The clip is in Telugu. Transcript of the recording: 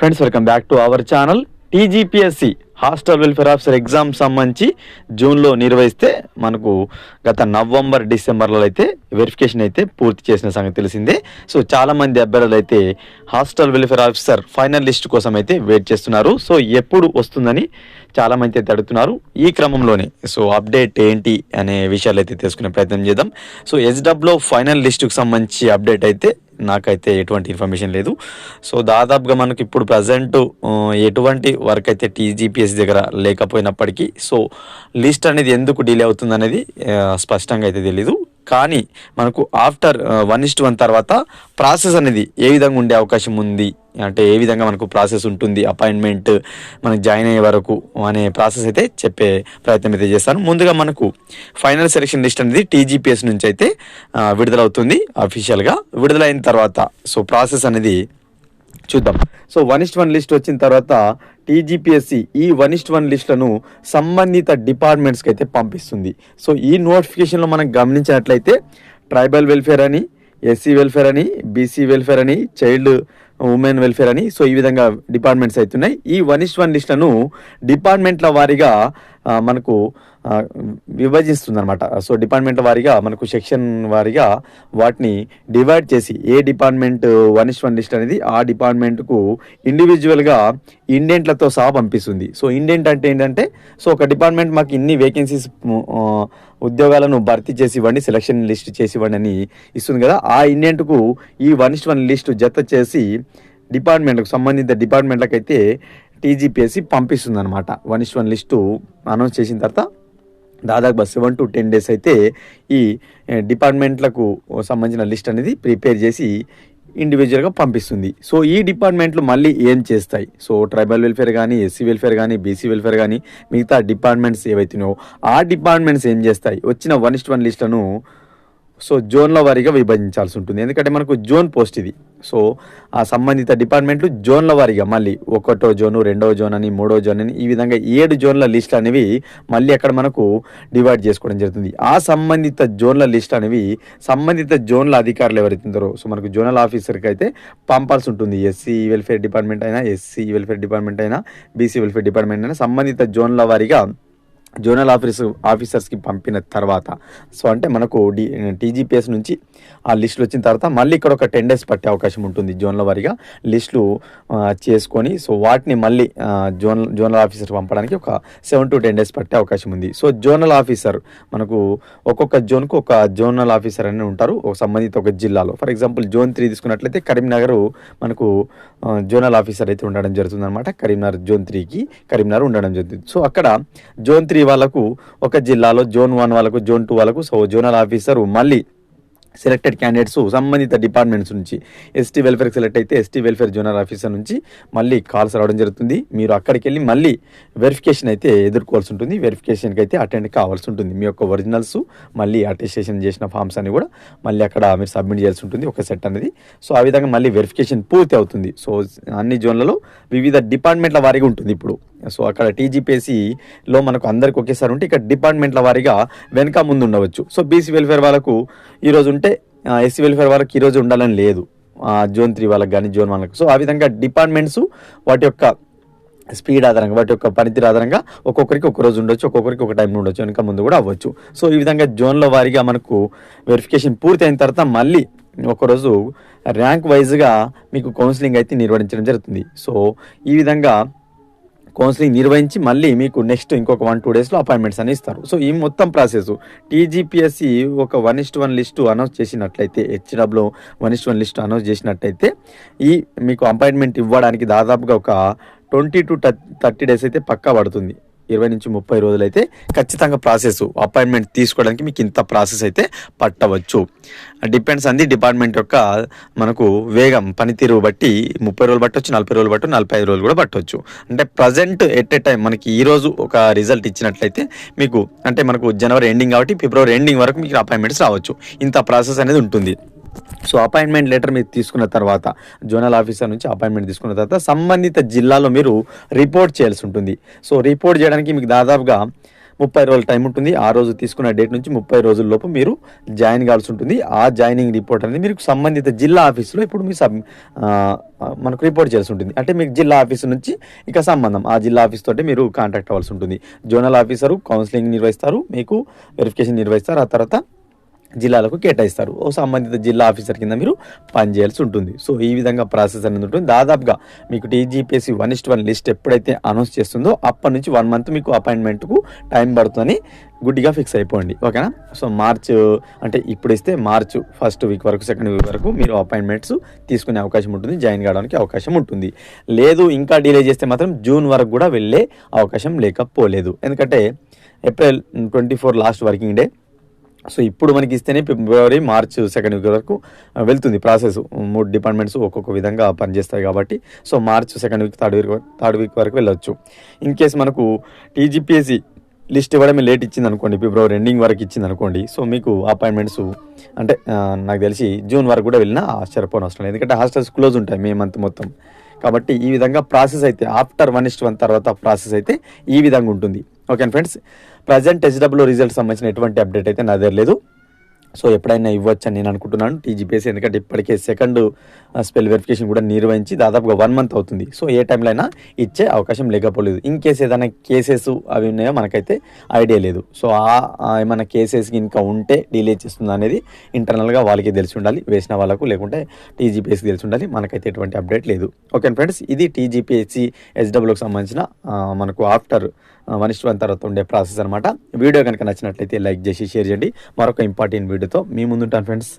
Friends welcome back to our channel TGPSC hostel welfare officer exam సంబంధించి జూన్లో నిర్వహిస్తే మనకు గత నవంబర్ డిసెంబర్లో అయితే వెరిఫికేషన్ అయితే పూర్తి చేసిన సంగతి తెలిసిందే. సో చాలామంది అభ్యర్థులు అయితే hostel welfare officer final list కోసం అయితే వెయిట్ చేస్తున్నారు. సో ఎప్పుడు వస్తుందని చాలామంది అయితే అడుగుతున్నారు. ఈ క్రమంలోనే సో అప్డేట్ ఏంటి అనే విషయాలు అయితే తెలుసుకునే ప్రయత్నం చేద్దాం. సో ఎస్డబ్లో ఫైనల్ లిస్టుకు సంబంధించి అప్డేట్ అయితే నాకైతే ఎటువంటి ఇన్ఫర్మేషన్ లేదు. సో దాదాపుగా మనకి ఇప్పుడు ప్రజెంట్ ఎటువంటి వర్క్ అయితే టీజీపీఎస్ దగ్గర లేకపోయినప్పటికీ సో లిస్ట్ అనేది ఎందుకు డిలే అవుతుంది అనేది స్పష్టంగా అయితే తెలీదు. కానీ మనకు after one is to one తర్వాత ప్రాసెస్ అనేది ఏ విధంగా ఉండే అవకాశం ఉంది? అంటే ఏ విధంగా మనకు ప్రాసెస్ ఉంటుంది? అపాయింట్మెంట్ మనకు జాయిన్ అయ్యే వరకు అనే ప్రాసెస్ అయితే చెప్పే ప్రయత్నం అయితే చేస్తాను. ముందుగా మనకు ఫైనల్ సెలక్షన్ లిస్ట్ అనేది టీజీపీఎస్ నుంచి అయితే విడుదలవుతుంది అఫీషియల్గా విడుదలైన తర్వాత సో ప్రాసెస్ అనేది చూద్దాం. So one is to one list వచ్చిన తర్వాత టీజీపీఎస్సి ఈ వన్ ఇస్ట్ వన్ లిస్టులను సంబంధిత డిపార్ట్మెంట్స్కి అయితే పంపిస్తుంది. సో ఈ నోటిఫికేషన్లో మనం గమనించినట్లయితే ట్రైబల్ వెల్ఫేర్ అని ఎస్సీ వెల్ఫేర్ అని బీసీ వెల్ఫేర్ అని చైల్డ్ ఉమెన్ వెల్ఫేర్ అని సో ఈ విధంగా డిపార్ట్మెంట్స్ అవుతున్నాయి. ఈ వన్ ఇస్ట్ వన్ లిస్టులను డిపార్ట్మెంట్ల వారీగా మనకు విభజిస్తుంది అనమాట సో డిపార్ట్మెంట్ వారీగా మనకు సెక్షన్ వారీగా వాటిని డివైడ్ చేసి ఏ department one is one list అనేది ఆ డిపార్ట్మెంట్కు ఇండివిజువల్గా ఇండెంట్లతో సహా పంపిస్తుంది. సో ఇండెంట్ అంటే ఏంటంటే సో ఒక డిపార్ట్మెంట్ మాకు ఇన్ని వేకెన్సీస్ ఉద్యోగాలను భర్తీ చేసి ఇవ్వండి సెలక్షన్ లిస్ట్ చేసి ఇవ్వండి అని ఇస్తుంది కదా. ఆ ఇండెంట్కు ఈ వన్ ఇస్ వన్ లిస్ట్ జత చేసి డిపార్ట్మెంట్లకు సంబంధిత డిపార్ట్మెంట్లకైతే టీజీపీఎస్సి పంపిస్తుంది అనమాట one is one list announce చేసిన తర్వాత దాదాపు సెవెన్ టు టెన్ డేస్ అయితే ఈ డిపార్ట్మెంట్లకు సంబంధించిన లిస్ట్ అనేది ప్రిపేర్ చేసి ఇండివిజువల్గా పంపిస్తుంది. సో ఈ డిపార్ట్మెంట్లు మళ్ళీ ఏం చేస్తాయి? సో ట్రైబల్ వెల్ఫేర్ కానీ ఎస్సీ వెల్ఫేర్ కానీ బీసీ వెల్ఫేర్ కానీ మిగతా డిపార్ట్మెంట్స్ ఏవైతున్నాయో ఆ డిపార్ట్మెంట్స్ ఏం చేస్తాయి? వచ్చిన వన్ ఇస్ట్ వన్ లిస్టును సో జోన్ల వారీగా విభజించాల్సి ఉంటుంది. ఎందుకంటే మనకు జోన్ పోస్ట్ ఇది. సో ఆ సంబంధిత డిపార్ట్మెంట్లు జోన్ల వారీగా మళ్ళీ ఒకటో జోను రెండో జోన్ అని మూడో జోన్ అని ఈ విధంగా ఏడు జోన్ల లిస్ట్ అనేవి మళ్ళీ అక్కడ మనకు డివైడ్ చేసుకోవడం జరుగుతుంది. ఆ సంబంధిత జోన్ల లిస్ట్ అనేవి సంబంధిత జోన్ల అధికారులు ఎవరైతే ఉంటారో సో మనకు జోనల్ ఆఫీసర్కి అయితే పంపాల్సి ఉంటుంది. ఎస్సీ వెల్ఫేర్ డిపార్ట్మెంట్ అయినా ఎస్సీ వెల్ఫేర్ డిపార్ట్మెంట్ అయినా బీసీ వెల్ఫేర్ డిపార్ట్మెంట్ అయినా సంబంధిత జోన్ల వారీగా జోనల్ ఆఫీస్ ఆఫీసర్స్కి పంపిన తర్వాత. సో అంటే మనకు డి టీజీపీఎస్ నుంచి ఆ లిస్టులు వచ్చిన తర్వాత మళ్ళీ ఇక్కడ ఒక టెన్ డేస్ పట్టే అవకాశం ఉంటుంది జోన్ల వారీగా లిస్టులు చేసుకొని. సో వాటిని మళ్ళీ జోన్ జోనల్ ఆఫీసర్ పంపడానికి ఒక సెవెన్ టు టెన్ డేస్ పట్టే అవకాశం ఉంది. సో జోనల్ ఆఫీసర్ మనకు ఒక్కొక్క జోన్కు ఒక జోనల్ ఆఫీసర్ అని ఉంటారు. ఒక సంబంధిత ఒక జిల్లాలో. ఫర్ ఎగ్జాంపుల్ జోన్ త్రీ తీసుకున్నట్లయితే కరీంనగర్ మనకు జోనల్ ఆఫీసర్ అయితే ఉండడం జరుగుతుంది అనమాట కరీంనగర్ జోన్ త్రీకి కరీంనగర్ ఉండడం జరుగుతుంది. సో అక్కడ జోన్ త్రీ వాళ్ళకు ఒక జిల్లాలో జోన్ వన్ వాళ్ళకు జోన్ టూ వాళ్ళకు సో జోనల్ ఆఫీసర్ మళ్ళీ సెలెక్టెడ్ క్యాండిడేట్స్ సంబంధిత డిపార్ట్మెంట్స్ నుంచి ఎస్టీ వెల్ఫేర్ సెలెక్ట్ అయితే ఎస్టీ వెల్ఫేర్ జోనల్ ఆఫీసర్ నుంచి మళ్ళీ కాల్స్ రావడం జరుగుతుంది. మీరు అక్కడికి వెళ్ళి మళ్ళీ వెరిఫికేషన్ అయితే ఎదుర్కోవాల్సి ఉంటుంది. వెరిఫికేషన్కి అయితే అటెండ్ కావాల్సి ఉంటుంది. మీ యొక్క ఒరిజినల్స్ మళ్ళీ అటెస్టేషన్ చేసిన ఫామ్స్ అని కూడా మళ్ళీ అక్కడ మీరు సబ్మిట్ చేయాల్సి ఉంటుంది. ఒక సెట్ అనేది. సో ఆ విధంగా మళ్ళీ వెరిఫికేషన్ పూర్తి అవుతుంది. సో అన్ని జోన్లలో వివిధ డిపార్ట్మెంట్ల వారీగా ఉంటుంది ఇప్పుడు. సో అక్కడ టీజీపీఎస్సీలో మనకు అందరికి ఒకేసారి ఉంటే ఇక్కడ డిపార్ట్మెంట్ల వారీగా వెనక ముందు ఉండవచ్చు. సో బీసీ వెల్ఫేర్ వాళ్ళకు ఈరోజు ఎస్సీ వెల్ఫేర్ వరకు ఈరోజు ఉండాలని లేదు. జోన్ త్రీ వాళ్ళకి కానీ జోన్ వాళ్ళకి. సో ఆ విధంగా డిపార్ట్మెంట్స్ వాటి యొక్క స్పీడ్ ఆధారంగా వాటి యొక్క పనితీరు ఆధారంగా ఒక్కొక్కరికి ఒక రోజు ఉండొచ్చు ఒక్కొక్కరికి ఒక టైం ఉండొచ్చు వెనక ముందు కూడా అవ్వచ్చు. సో ఈ విధంగా జోన్ల వారీగా మనకు వెరిఫికేషన్ పూర్తి అయిన తర్వాత మళ్ళీ ఒకరోజు ర్యాంక్ వైజ్గా మీకు కౌన్సిలింగ్ అయితే నిర్వహించడం జరుగుతుంది. సో ఈ విధంగా కౌన్సిలింగ్ నిర్వహించి మళ్ళీ మీకు నెక్స్ట్ ఇంకొక వన్ టూ డేస్లో అపాయింట్మెంట్స్ అని ఇస్తారు. సో ఈ మొత్తం ప్రాసెస్ టీజీపీఎస్సి ఒక one is to one list announce చేసినట్లయితే HWO one is to one list announce చేసినట్లయితే ఈ మీకు అపాయింట్మెంట్ ఇవ్వడానికి దాదాపుగా ఒక ట్వంటీ టు థర్టీ డేస్ అయితే పక్కా పడుతుంది. ఇరవై నుంచి ముప్పై రోజులు అయితే ఖచ్చితంగా ప్రాసెస్ అపాయింట్మెంట్ తీసుకోవడానికి మీకు ఇంత ప్రాసెస్ అయితే పట్టవచ్చు. డిపెండ్స్ అంది డిపార్ట్మెంట్ యొక్క మనకు వేగం పనితీరు బట్టి ముప్పై రోజులు పట్టవచ్చు నలభై రోజులు పట్టు నలభై ఐదు రోజులు కూడా పట్టవచ్చు అంటే ప్రజెంట్ ఎట్ ఏ టైం మనకి ఈ రోజు ఒక రిజల్ట్ ఇచ్చినట్లయితే మీకు అంటే మనకు జనవరి ఎండింగ్ కాబట్టి ఫిబ్రవరి ఎండింగ్ వరకు మీకు అపాయింట్మెంట్స్ రావచ్చు. ఇంత ప్రాసెస్ అనేది ఉంటుంది. సో అపాయింట్మెంట్ లెటర్ మీరు తీసుకున్న తర్వాత జోనల్ ఆఫీసర్ నుంచి అపాయింట్మెంట్ తీసుకున్న తర్వాత సంబంధిత జిల్లాలో మీరు రిపోర్ట్ చేయాల్సి ఉంటుంది. సో రిపోర్ట్ చేయడానికి మీకు దాదాపుగా ముప్పై రోజుల టైం ఉంటుంది. ఆ రోజు తీసుకున్న డేట్ నుంచి ముప్పై రోజుల లోపు మీరు జాయిన్ కావాల్సి ఉంటుంది. ఆ జాయినింగ్ రిపోర్ట్ అనేది మీరు సంబంధిత జిల్లా ఆఫీసులో ఇప్పుడు మీ సబ్ మనకు రిపోర్ట్ చేయాల్సి ఉంటుంది. అంటే మీకు జిల్లా ఆఫీస్ నుంచి ఇక సంబంధం ఆ జిల్లా ఆఫీస్ తోటి మీరు కాంటాక్ట్ అవ్వాల్సి ఉంటుంది. జోనల్ ఆఫీసరు కౌన్సిలింగ్ నిర్వహిస్తారు మీకు వెరిఫికేషన్ నిర్వహిస్తారు. ఆ తర్వాత జిల్లాలకు కేటాయిస్తారు. ఓ సంబంధిత జిల్లా ఆఫీసర్ కింద మీరు పనిచేయాల్సి ఉంటుంది. సో ఈ విధంగా ప్రాసెస్ అనేది ఉంటుంది. దాదాపుగా మీకు TGPSC one is to one list ఎప్పుడైతే అనౌన్స్ చేస్తుందో అప్పటి నుంచి వన్ మంత్ మీకు అపాయింట్మెంట్కు టైం పడుతుందని గుడ్డిగా ఫిక్స్ అయిపోండి. ఓకేనా? సో మార్చ్ అంటే ఇప్పుడు ఇస్తే మార్చ్ ఫస్ట్ వీక్ వరకు సెకండ్ వీక్ వరకు మీరు అపాయింట్మెంట్స్ తీసుకునే అవకాశం ఉంటుంది. జాయిన్ కావడానికి అవకాశం ఉంటుంది. లేదు ఇంకా డిలే చేస్తే మాత్రం జూన్ వరకు కూడా వెళ్ళే అవకాశం లేకపోలేదు. ఎందుకంటే April twenty four last working day. So ఇప్పుడు మనకి ఇస్తేనే ఫిబ్రవరి మార్చ్ సెకండ్ వీక్ వరకు వెళ్తుంది ప్రాసెస్ మూడు డిపార్ట్మెంట్స్ ఒక్కొక్క విధంగా పనిచేస్తాయి కాబట్టి so March second week third week third week వరకు వెళ్ళొచ్చు. ఇన్ కేస్ మనకు టీజీపీఎస్సి లిస్ట్ ఇవ్వడమే లేట్ ఇచ్చింది అనుకోండి ఫిబ్రవరి ఎండింగ్ వరకు ఇచ్చింది అనుకోండి సో మీకు అపాయింట్మెంట్స్ అంటే నాకు తెలిసి జూన్ వరకు కూడా వెళ్ళినా ఆశ్చర్యపోని అవసరం లేదు. ఎందుకంటే హాస్టల్స్ క్లోజ్ ఉంటాయి మే మంత్ మొత్తం. కాబట్టి ఈ విధంగా ప్రాసెస్ అయితే after one is to one తర్వాత ప్రాసెస్ అయితే ఈ విధంగా ఉంటుంది. Okay friends present HWO result సంబంధించిన ఎటువంటి అప్డేట్ అయితే నా దగ్గర లేదు. సో ఎప్పుడైనా ఇవ్వచ్చు అని నేను అనుకుంటున్నాను. టీజీపీఎస్ ఎందుకంటే ఇప్పటికే సెకండ్ స్పెల్ వెరిఫికేషన్ కూడా నిర్వహించి దాదాపుగా వన్ మంత్ అవుతుంది. సో ఏ టైంలో అయినా ఇచ్చే అవకాశం లేకపోలేదు. ఇన్ కేసు ఏదైనా కేసెస్ అవి ఉన్నాయో మనకైతే ఐడియా లేదు. సో ఆ ఏమైనా కేసెస్ ఇంకా ఉంటే డిలే చేస్తుంది అనేది ఇంటర్నల్గా వాళ్ళకి తెలిసి ఉండాలి. వేసిన వాళ్ళకు లేకుంటే టీజీపీఎస్కి తెలిసి ఉండాలి. మనకైతే ఎటువంటి అప్డేట్ లేదు. ఓకే ఫ్రెండ్స్ ఇది టీజీపీఎస్సి ఎస్డబ్ల్యూకి సంబంధించిన మనకు ఆఫ్టర్ వన్ వన్ తర్వాత ఉండే ప్రాసెస్ అనమాట వీడియో కనుక నచ్చినట్లయితే లైక్ చేసి షేర్ చేయండి. మరొక ఇంపార్టెంట్ వీడియోతో మీ ముందుంటాను ఫ్రెండ్స్.